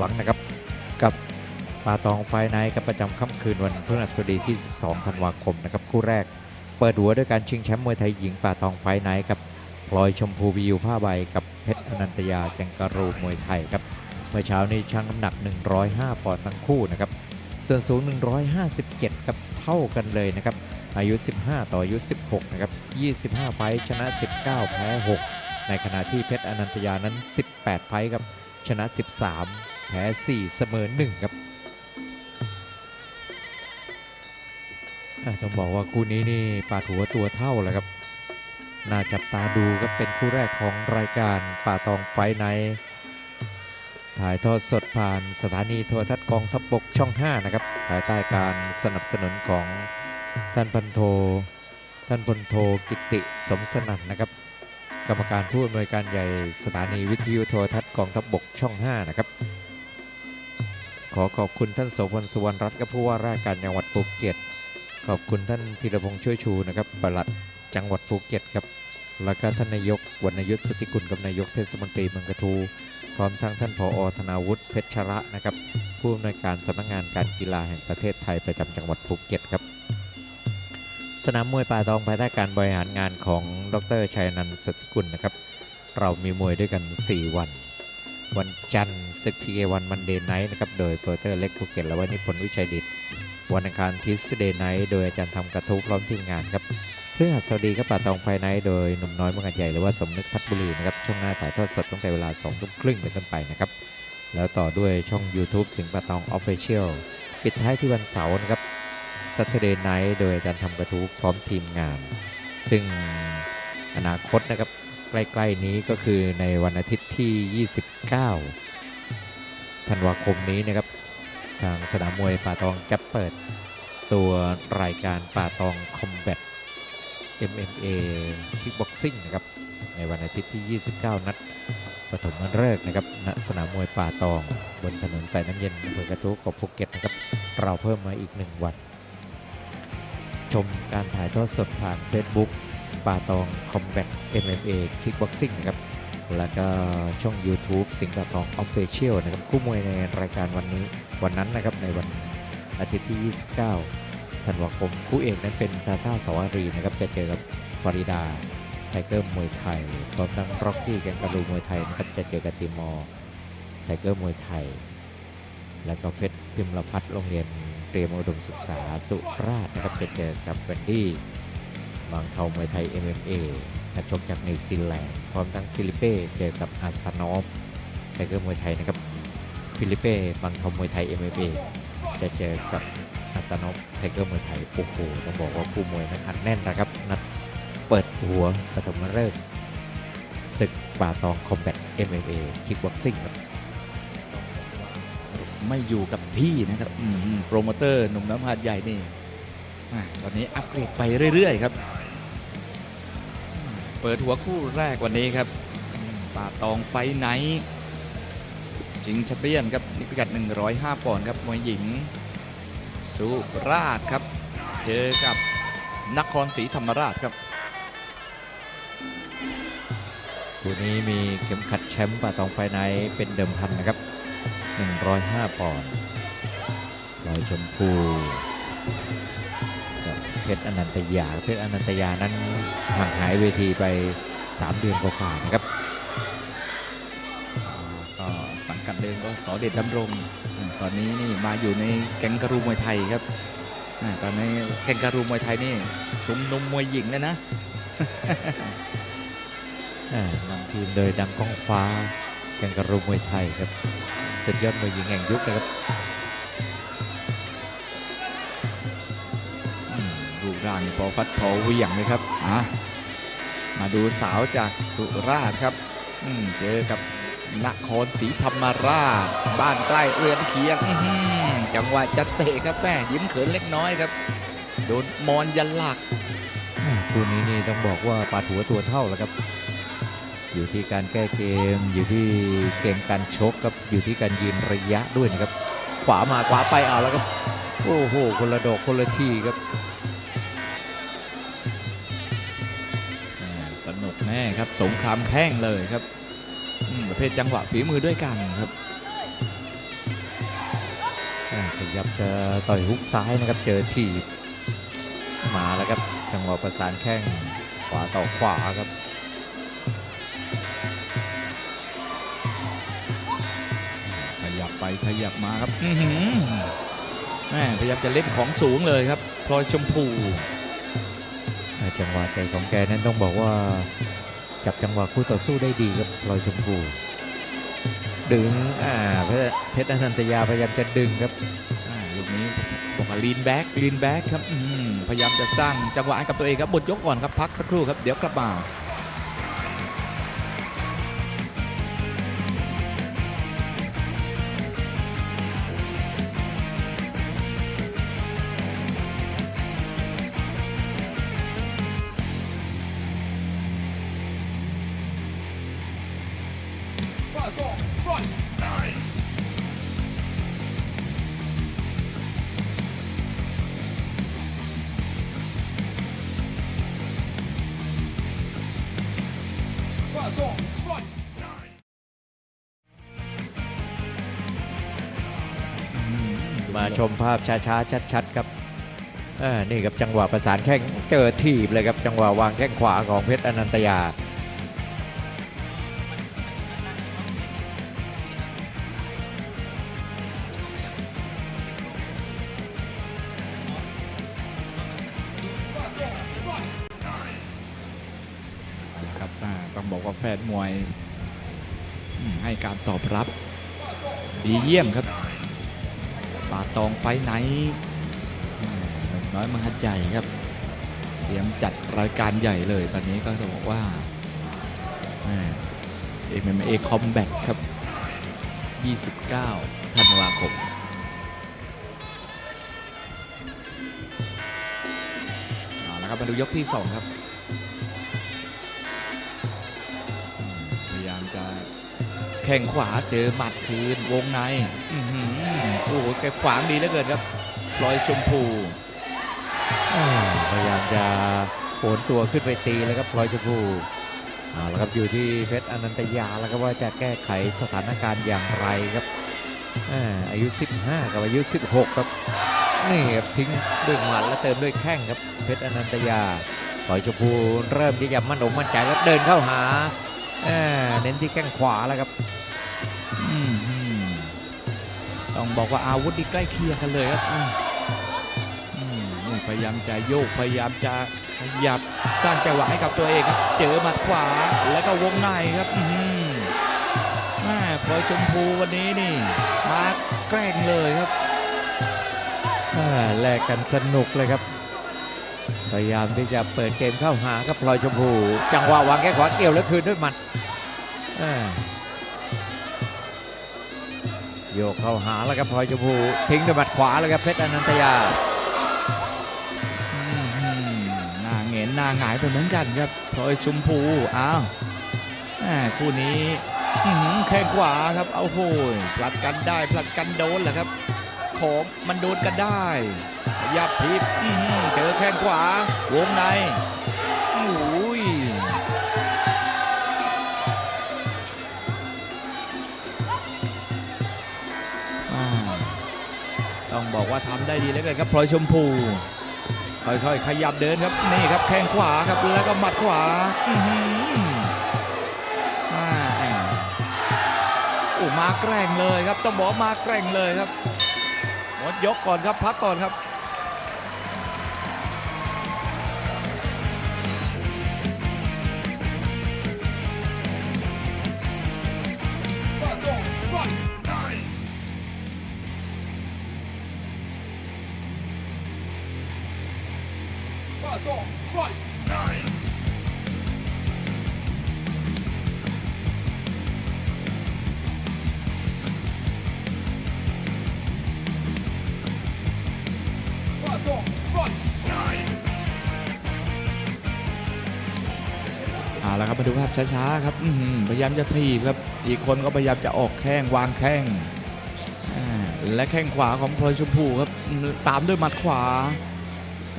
หลังนะครับกับปาตองไฟไนท์กับประจำค่ำคืนวันพฤหัสบดีที่ 12 ธันวาคมนะครับคู่แรกเปิดหัวด้วยการชิงแชมป์มวยไทยหญิงปาตองไฟไนท์ครับพลอยชมพูวิวผ้าใบกับเพชรอนันตยาแจงการูมวยไทยครับเมื่อเช้านี้ชั่งน้ำหนัก 105 ปอนด์ทั้งคู่นะครับส่วนสูง 157ครับเท่ากันเลยนะครับอายุ 15 ต่ออายุ 16 นะครับ 25 ไฟชนะ 19 แพ้ 6 ในขณะที่เพชรอนันตยานั้น 18 ไฟครับชนะ 13 พ้4เสมอ1ครับต้องบอกว่าคู่นี้นี่ปาดหัวตัวเท่าแล้วครับ น่าจับตาดูครับเป็นคู่แรกของรายการป่าตองไฟไนถ่ายทอดสดผ่านสถานีโทรทัศน์กองทัพบบกช่อง 5 นะครับ ภายใต้การสนับสนุนของท่านพันโท ท่านพลโทกิติสมสนั่นนะครับ กรรมการผู้อำนวยการใหญ่สถานีวิทยุโทรทัศน์กองทัพบบกช่อง 5 นะครับ ขอขอบคุณท่านโสพลสุวรรณรัตน์กับผู้ว่าราชการจังหวัดภูเก็ต ขอบคุณท่านธีรพงษ์ช่วยชูนะครับปลัดจังหวัดภูเก็ตครับแล้วก็ท่านนายกวรรณยุทธสติกุลกับนายกเทศมนตรีเมืองกระทูพร้อมทั้งท่านผอธนาวุฒิเพชรชระนะครับผู้อำนวยการสำนักงานการกีฬาแห่งประเทศไทยประจำจังหวัดภูเก็ตครับ สนามมวยป่าตองภายใต้การบริหารงานของดรชัยนันท์สติกุลนะครับ เรามีมวยด้วยกัน 4 วัน วันจันทร์ศึกพีเอวันมันเดย์ไนท์นะครับ โดยโปรเตอร์เล็กภูเก็ตและวันนิพนธ์วิชัยดิตวันอังคารทิสเดย์ไนท์โดยอาจารย์ทำกระทู้พร้อมทีมงานครับเพื่อหัสดีครับป่าตองไฟไนท์โดยหนุ่มน้อยเมืองกันใหญ่หรือว่าสมนึกพัฒบุรีนะครับ ช่วงหน้าถ่ายทอดสดตั้งแต่เวลา2ทุ่มครึ่งเป็นต้นไปนะครับ แล้วต่อด้วยช่อง YouTube สิงห์ป่าตองออฟฟิเชียลปิดท้ายที่วันเสาร์นะครับ Saturday Night โดยอาจารย์ทำกระทู้พร้อมทีมงาน ซึ่งอนาคตนะครับ ใกล้ๆนี้ก็คือในวันอาทิตย์ที่ 29 ธันวาคมนี้นะครับ ทางสนามมวยป่าตองจะเปิดตัวรายการป่าตองคอมแบท MMA คิกบ็อกซิ่งนะครับ ในวันอาทิตย์ที่ 29 นัดปฐมฤกษ์นะครับณสนามมวยป่าตอง บนถนนสายน้ำเย็นอำเภอกระทู้กับภูเก็ตนะครับ เราเพิ่มมาอีกหนึ่งวัน ชมการถ่ายทอดสดผ่าน Facebook ป่าตองคอมแบท MMA Kickboxing นะครับ แล้วก็ช่อง YouTube สิงห์ป่าตอง Official นะครับ คู่มวยในรายการวันนี้วันนั้นนะครับในวันอาทิตย์ที่ 29 ธันวาคม คู่เอกนั้นเป็นซาซาสวารีนะครับ จะเจอกับฟาริดาไทเกอร์มวยไทยพร้อมทั้งร็อกกี้แกงการูมวยไทยนะครับ จะเจอกับติมอร์ไทเกอร์มวยไทย แล้วก็เพชรพิมพ์ลพัฒน์โรงเรียนเตรียมอุดมศึกษาสุราษฎร์นะครับ จะเจอกับแวนดี้ บางเทามวยไทย MMA นักชกจากนิวซีแลนด์พร้อมทั้งฟิลิเป้เจอกับอาซานอฟไทเกอร์มวยไทยนะครับฟิลิเป้บางเทามวยไทย MMA จะเจอกับอาซานอฟไทเกอร์มวยไทยโอ้โหต้องบอกว่าคู่มวยนั้นอัดแน่นนะครับนัดเปิดหัวปฐมฤกษ์ศึกป่าตองคอมแบท MMA คิกบ็อกซิ่งครับไม่อยู่กับที่นะครับโปรโมเตอร์หนุ่มน้ำหาดใหญ่นี่ตอนนี้อัปเกรดไปเรื่อย ๆ ครับ เปิดหัวคู่แรกวันนี้ครับป่าตองไฟไนท์ชิงแชมเปี้ยนครับนี่พิกัด 105 ปอนด์ครับมวยหญิง สุราษฎร์ครับ เจอกับนครศรีธรรมราชครับคู่นี้มีเข็มขัดแชมป์ป่าตองไฟไนท์เป็นเดิมพันนะครับ 105 ปอนด์ลอยชมพู เพชรอนันตยาเพชรอนันตยานั้นห่างหายเวทีไป 3 เดือนกว่าๆนะครับก็สังกัดเดิมก็สอเด็ดดำรงอ่าตอนนี้นี่มาอยู่ในแก๊งการูมวยไทยครับอ่าตอนนี้แก๊งการูมวยไทยนี่ชุมนุมมวยหญิงแล้วนะอ่านำทีมโดยดังก้องฟ้าแกงกระรุมมวยไทยครับสุดยอดมวยหญิงแห่งยุคนะครับ พอฟัดพอเหวี่ยงเลยครับอะมาดูสาวจากสุราษฎร์ครับอืมเจอกับนครศรีธรรมราช บ้านใกล้เรือนเคียงอื้อหือจังหวะจะเตะครับแม่ยิ้มเขินเล็กน้อยครับ โดนมอนยันหลักอ่าคู่นี้นี่ต้องบอกว่าปาดหัวตัวเท่าแล้วครับ อยู่ที่การแก้เกม อยู่ที่เกมการชกครับอยู่ที่การยืนระยะด้วยนะครับ ขวามาขวาไปเอาแล้วครับโอ้โหคนละดอกคนละทีครับ ครับ สงครามแข้งเลยครับประเภทจังหวะฝีมือด้วยกันครับอ่าขยับจะต่อยฮุกซ้ายนะครับ เจอทีบมาแล้วครับจังหวะประสานแข้งขวาต่อขวาครับขยับไปขยับมาครับแม่พยายามจะเล่นของสูงเลยครับพลอยชมพูจังหวะเตะของแกนั้นต้องบอกว่า จับจังหวะคู่ต่อสู้ได้ดีครับพลอยชมพูดึงอ่าเพชรเพชรอนันตยาพยายามจะดึงครับอ่าลูกนี้บอกว่าลีนแบ็กลีนแบ็กครับอื้อหือพยายามจะสร้างจังหวะให้กับตัวเองครับบดยกก่อนครับพักสักครู่ครับเดี๋ยวกลับมา มาชมภาพช้าๆ ชัดๆ ครับอ่านี่ครับจังหวะประสานแข้งเจอทีบเลยครับ จังหวะวางแข้งขวาของเพชรอนันตยา มวยให้การตอบรับดีเยี่ยมครับป่าตองไฟไนท์อ่าหนุ่มน้อยมหัดใหญ่ครับเตรียมจัดรายการใหญ่เลย ตอนนี้ก็ต้องบอกว่าเอ็มเอ็มเอคอมแบทครับ 29 ธันวาคมเอาละครับมาดูยกที่ 2 ครับ แข่งขวาเจอหมัดคืนวงในอือโอ้โหแกขวางดีเหลือเกินครับพลอยชมพูพยายามจะโหนตัวขึ้นไปตีแล้วครับพลอยชมพูเอาละครับอยู่ที่เพชรอนันตยาแล้วครับว่าจะแก้ไขสถานการณ์อย่างไรครับอายุ 15 กับอายุ 16 ครับนี่ครับทิ้งด้วยหมัดแล้วเติมด้วยแข้งครับเพชรอนันตยาพลอยชมพูเริ่มที่จะมั่นอกมั่นใจแล้วเดินเข้าหา เน้นที่แข้งขวาแล้วครับอืมอืมต้องบอกว่าอาวุธนี่ใกล้เคียงกันเลยครับอืมอืมนี่พยายามจะโยกพยายามจะขยับสร้างจังหวะให้กับตัวเองครับ เจอหมัดขวาแล้วก็วงในครับอืมแม่พลอยชมพูวันนี้นี่ มาแกล้งเลยครับอ่าแลกกันสนุกเลยครับ พยายามที่จะเปิดเกมเข้าหาครับพลอยชมพู จังหวะวางแข้งขวาเกี่ยวแล้วคืนด้วยหมัดโยกเข้าหาแล้วครับพลอยชมพู ทิ้งด้วยหมัดขวาแล้วครับเพชรอนันตยาหน้าเหงนหน้าหงายไปเหมือนกันครับพลอยชมพูอ้าวคู่นี้แข้งขวาครับเอาโหยผลัดกันได้ผลัดกันโดนแหละครับ ของมันโดนกันได้ยับทิพเจอแข้งขวาวงในโอ้ยต้องบอกว่าทำได้ดีเลือเกินครับพลอยชมพู ค่อยๆ ขยับเดินครับนี่ครับแข้งขวาครับแล้วก็หมัดขวาอื้อหืออ่าโอ้มาแกร่งเลยครับต้องบอกมาแกร่งเลยครับ หมดยกก่อนครับพักก่อนครับ เอาละครับมาดูภาพช้าๆครับพยายามจะถีบครับ อีกคนก็พยายามจะออกแข้งวางแข้ง และแข้งขวาของพลอยชมพูครับ ตามด้วยหมัดขวา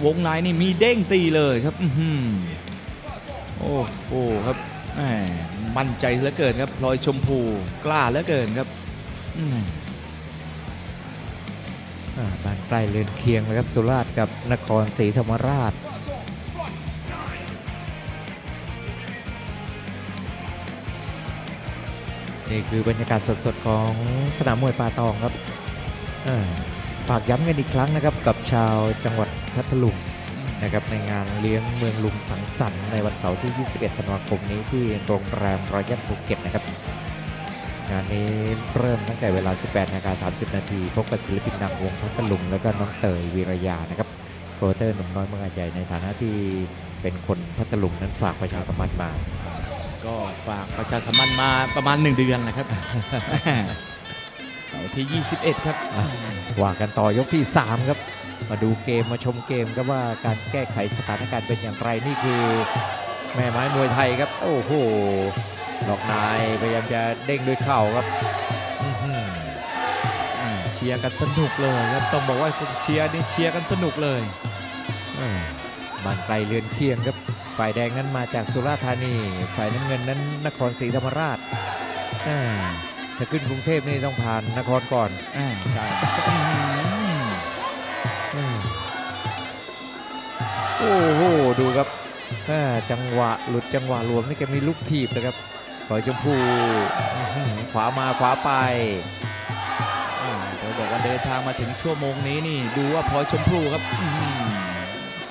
วงในนี่มีเด้งตีเลยครับโอ้โหครับมั่นใจเหลือเกินครับพลอยชมพูกล้าเหลือเกินครับ บ้านใกล้เรือนเคียงนะครับสุราษฎร์กับนครศรีธรรมราชนี่คือบรรยากาศสดๆของสนามมวยป่าตองครับฝากย้ำกันอีกครั้งนะครับกับชาวจังหวัดพัทลุงนะครับในงานเลี้ยงเมืองลุงสังสรรค์ในวันเสาร์ที่ 21 ธันวาคมนี้ที่โรงแรมรอยัลภูเก็ตนะครับานนี้เริ่มตั้งแต่เวลา 18นาฬิกา30 นาทีพบกับศิลปินดังวงพัทลุงแล้วก็น้องเตยวีรยานะครับโปรโมเตอร์หนุ่มน้อยเมืองอาใหญ่ในฐานะที่เป็นคนพัทลุงนั้นฝากประชาสัมพันธ์มา ก็ฝากประชาสัมพันธ์มาประมาณ 1 เดือนนะครับ เสาร์ที่ 21 ครับอะว่ากันต่อยกที่ 3 ครับ มาดูเกมมาชมเกมครับว่าการแก้ไขสถานการณ์เป็นอย่างไรนี่คือ แม่ไม้มวยไทยครับ โอ้โหห ลอกนายพยายามจะเด้งด้วยเข่าครับเชียร์กันสนุกเลยครับต้องบอกว่าเชียร์นี่เชียร์กันสนุกเลยอ่าบ้านไกลเรือนเคียงครับฝ่ายแดงนั้นมาจากสุราษฎร์ธานีฝ่ายน้ำเงินนั้นนครศรีธรรมราชถ้าขึ้นกรุงเทพนี่ต้องผ่านนครก่อนอใช่โอ้โหดูครับจังหวะหลุดจังหวะหลวมนี่แกมีลูกถีบนะครับ ปล่อยชมพูอื้อหือขวามาขวาไปอ่าเราบอกว่าเดินทางมาถึงชั่วโมงนี้นี่ ดูว่าพลอยชมพูครับอื้อหือ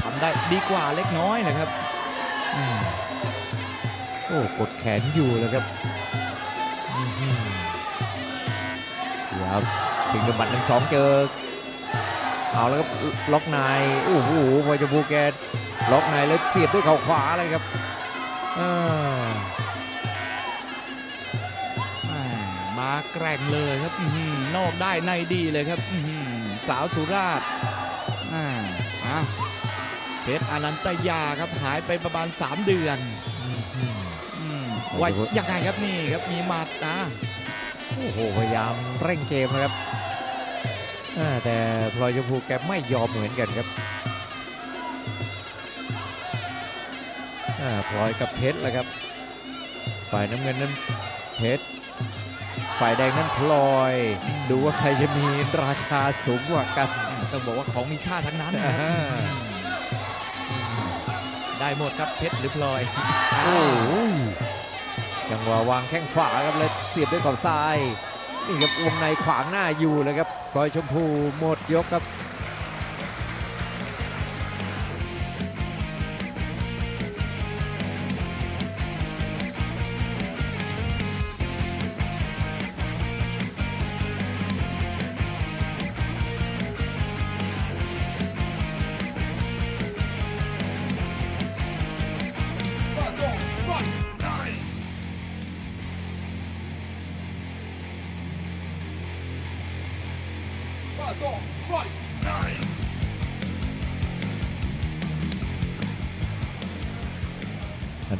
ทำได้ดีกว่าเล็กน้อยนะครับอืมโอ้กดแขนอยู่แล้วครับอื้อหือเดี๋ยวถึงกระบัดหนึ่งสองเจอเอาแล้วครับล็อกในายโอ้โหพลอยชมพูแกล็อกในายแล้วเสียบด้วยเข่าขวาเลยครับอ่า แกร่งเลยครับอื้อหือนอกได้ในดีเลยครับอื้อหือสาวสุราษฎร์อ่าอะเพชรอนันตยาครับหายไปประมาณ 3 เดือนอื้อหืออืมโอ้โหว่ายังไงครับนี่ครับมีหมัดนะโอ้โหพยายามเร่งเกมนะครับอ่าแต่พลอยชมพูแกไม่ยอมเหมือนกันครับอ่าพลอยกับเพชรแหละครับฝ่ายน้ำเงินนั้นเพชร ฝ่ายแดงนั้นพลอย ดูว่าใครจะมีราคาสูงกว่ากัน ต้องบอกว่าของมีค่าทั้งนั้นนะครับอ่าได้หมดครับเพชรหรือพลอยโอ้ยจังหวะวางแข้งขวาครับแล้วเสียบด้วยเข่าซ้ายนี่ครับวงในขวางหน้าอยู่เลยครับพลอยชมพูหมดยกครับ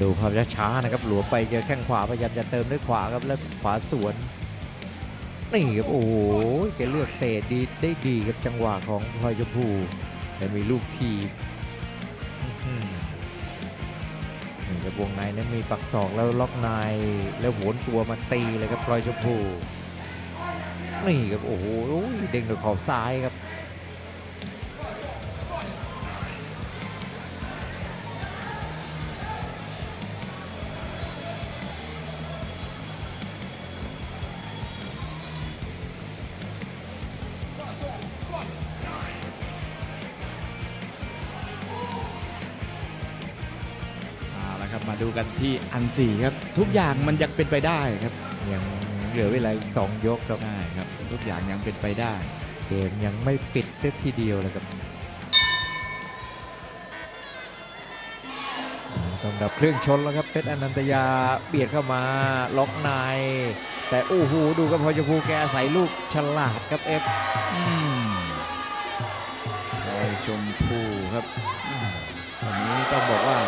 ดูภาพช้าๆนะครับหลวมไปเจอแข้งขวาพยายามจะเติมด้วยขวาครับแล้วขวาสวนนี่ครับโอ้โหแกเลือกเตะดีได้ดีครับจังหวะของพลอยชมพูแต่มีลูกทีหนี่ครับวงในนั้นมีปักศอกแล้วล็อกในแล้วโหนตัวมาตีเลยครับพลอยชมพูนี่ครับโอ้โหเด้งด้วยขอบซ้ายครับ ที่อันสี่ครับ ทุกอย่างมันยังเป็นไปได้ครับยังเหลือเวลาอีกสองยกครับ ใช่ครับ ทุกอย่างยังเป็นไปได้ เกมยังไม่ปิดเซตทีเดียวเลยครับอ่าต้องดับเครื่องชนแล้วครับเพชรอนันตยาเบียดเข้ามาล็อกใน แต่โอ้โหดูครับพอชมพูแกอาศัยลูกฉลาดครับเอฟอืมพลอยชมพูครับอืมวันนี้ต้องบอกว่า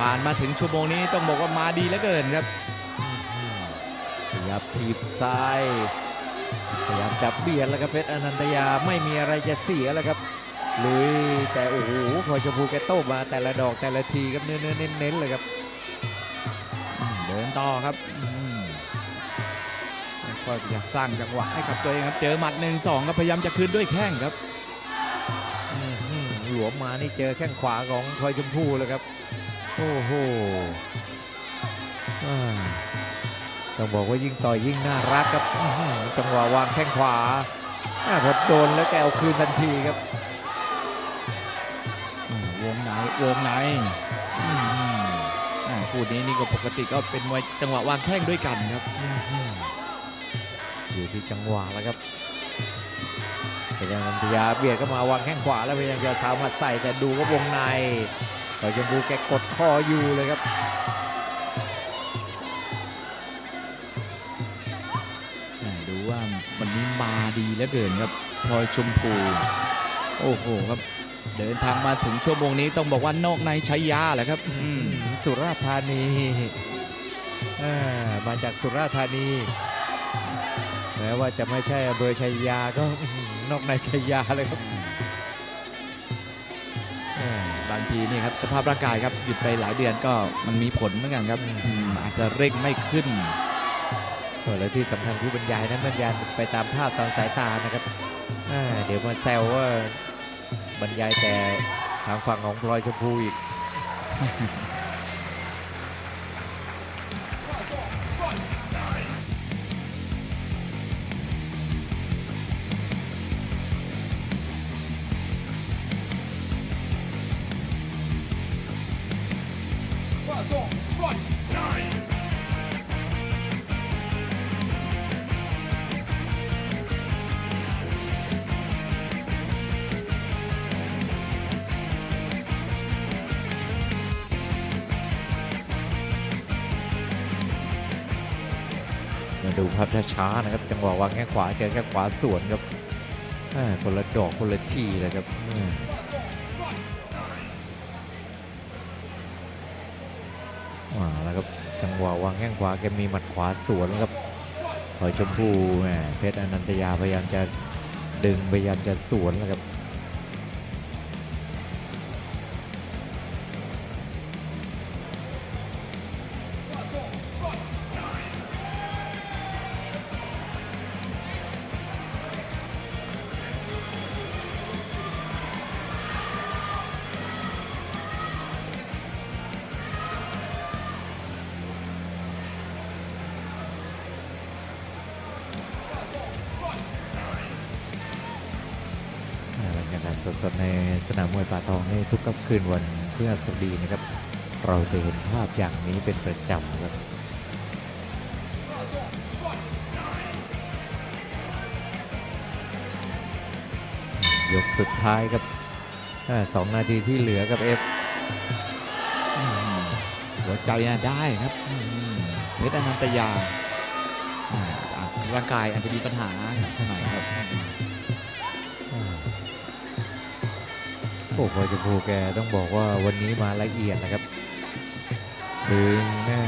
ผ่านมาถึงชั่วโมงนี้ต้องบอกว่ามาดีเหลือเกินครับพยายามทีบซ้ายพยายามจับเบียดแล้วครับเพชรอนันตยาไม่มีอะไรจะเสียแล้วครับลุยแต่โอ้โหพอชมพูแกโต้มาแต่ละดอกแต่ละทีครับเนื้อเนื้อๆเน้นๆเลยครับเดินต่อครับค่ก็จะสร้างจังหวะให้กับตัวเองครับ เจอหมัดหนึ่งสองก็พยายามจะคืนด้วยแข้งครับอื้อหือหลวมมานี่เจอแข้งขวาของพลอยชมพูเลยครับ โอ้โหอ่าต้องบอกว่ายิ่งต่อยยิ่งน่ารักครับอื้อหือจังหวะวางแข้งขวาอ่าพอโดนแล้วแกเอาคืนทันทีครับอ่าวงไหนวงไหนอืมอ่าคู่นี้นี่ก็ปกติก็เป็นมวยจังหวะวางแข้งด้วยกันครับอื้อหืออยู่ที่จังหวะแล้วครับพยายามนันทยาเบียดเข้ามาวางแข้งขวาแล้วพยายามจะสาวหมาใส่แต่ดูว่าวงใน พลอยชมพูแกกดคออยู่เลยครับ ดูว่าวันนี้มาดีเหลือเกินครับพลอยชมพู โอ้โหครับ เดินทางมาถึงชั่วโมงนี้ต้องบอกว่านอกในใช้ยาแหละครับสุราษฎร์ธานีมาจากสุราษฎร์ธานีแม้ว่าจะไม่ใช่อำเภอชัยยาก็นอกในชัยยาเลยครับาบางทีนี่ครับสภาพร่างกายครับหยุดไปหลายเดือนก็มันมีผลเหมือนกันครับอืมอาจจะเร่งไม่ขึ้นเออแล้วที่สำคัญผู้บรรยายนั้นบรรยายไปตามภาพตามสายตานะครับอ่าเดี๋ยวมาแซวว่าบรรยายแต่ทางฝั่งของพลอยชมพูอีก ภาพช้าๆนะครับ จังหวะวางแข้งขวาเจอแข้งขวาสวนครับคนละดอกคนละทีเลยครับมาแล้วครับจังหวะวางแข้งขวาแกมีหมัดขวาสวนครับคอยชมพูแหมเพชรอนันตยาพยายามจะดึงพยายามจะสวนนะครับ สดๆในสนามมวยป่าตองในทุกค่ำคืนวันพฤหัสบดีนะครับ เราจะเห็นภาพอย่างนี้เป็นประจำครับยกสุดท้ายครับสองนาทีที่เหลือกับเอฟหัวใจนะได้ครับเพชรอนันตยาอ่าร่างกายอาจจะมีปัญหาหน่อยครับ อ้พลอชมพูแกต้องบอกว่าวันนี้มาละเอียดนะครับดึงหน้า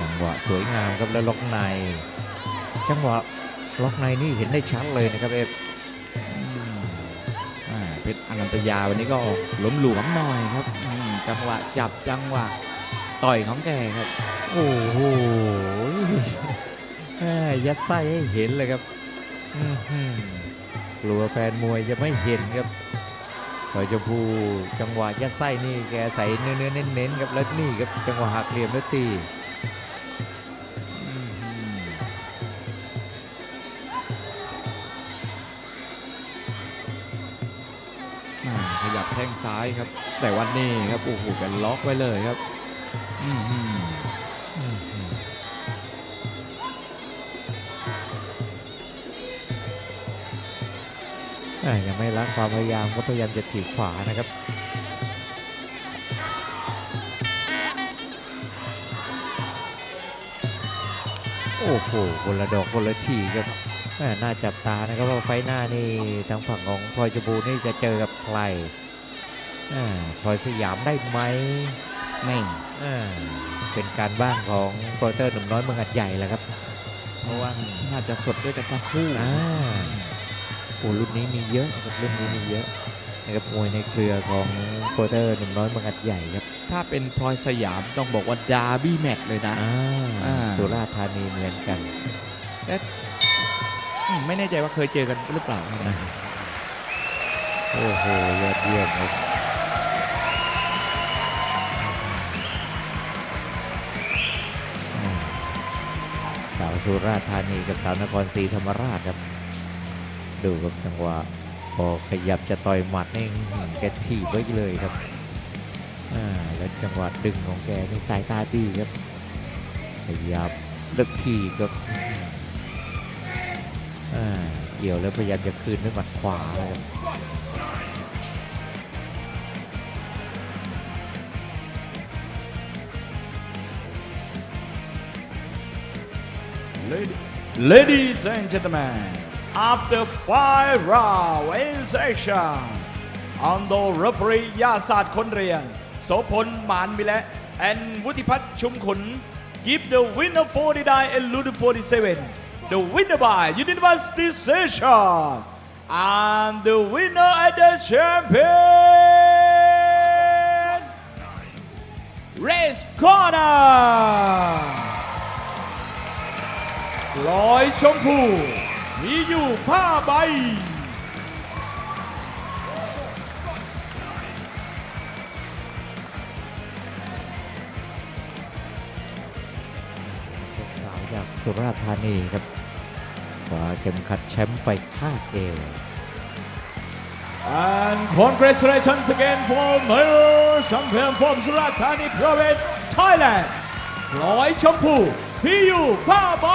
จังหวะสวยงามครับแล้วล็อกใน จังหวะล็อกในนี่เห็นได้ชัดเลยนะครับเอฟเพชรอนันตยาวันนี้ก็หล้มหลวมหน่อยครับ จังหวะจับจังหวะต่อยของแกครับ โอ้โหแม่ยัดไส้ให้เห็นเลยครับ กลัวแฟนมวยจะไม่เห็นครับพลอยชมพูจังหวะยัดไส้นี่แกใส่เนื้อเนื้อเน้นๆครับแล้วนี่ครับจังหวะหักเหลี่ยมแล้วตีอ่าขยับแข้งซ้ายครับ แต่วันนี้ครับโอ้โหกันล็อกไว้เลยครับ อืม ยังไม่ละความพยายามก็พยายามจะถีบขวานะครับโอ้โหคนละดอกคนละทีครับแม่น่าจับตานะครับว่าไฟล์หน้านี่ทางฝั่งของพลอยชมพูนี่จะเจอกับใครอ่าพลอยสยามได้ไหมนี่อ่าเป็นการบ้านของโปรเตอร์หนุ่มน้อยเมืองอัดใหญ่แหละครับ เพราะว่าน่าจะสดด้วยกันทั้งคู่อ่า โอ้รุ่นนี้มีเยอะนะครับรุ่นนี้มีเยอะนะครับมวยในเครือของโปรเตอร์หนุ่มน้อยเมืองอัดใหญ่ครับถ้าเป็นพลอยสยามต้องบอกว่าดาร์บี้แมตช์เลยนะอ่าอ่าสุราษฎร์ธานีเหมือนกันอืมไม่แน่ใจว่าเคยเจอกันหรือเปล่านะโอ้โหยอดเยี่ยมครับอ่าสาวสุราษฎร์ธานีกับสาวนครศรีธรรมราชครับ ดูครับจังหวะพอขยับจะต่อยหมัดนี่อื้อหือแกถีบไว้เลยครับอ่าแล้วจังหวะดึงของแกนี่สายตาดีครับขยับเลึกทีบครับอ่าเกี่ยวแล้วพยายามจะคืนด้วยหมัดขวาครับ Ladies and gentlemen, after five rounds in section, under referee ยาศาสตร์คนเรียน โสพลหมานมิและ and วุฒิพัฒน์ชุมขุน give the winner 49 and loser 47 the winner by unanimous decision and the winner and the champion race corner ลอยชมพู มีอยู่ผ้าใบเจ้าสาวจากสุราษฎร์ธานีครับคว้าเข็มขัดแชมป์ไปค่าดเอว and congratulations again for Mayor Champion from Surat Thani Province Thailand ลอยชมพูพี่อยู่ผ้าใบ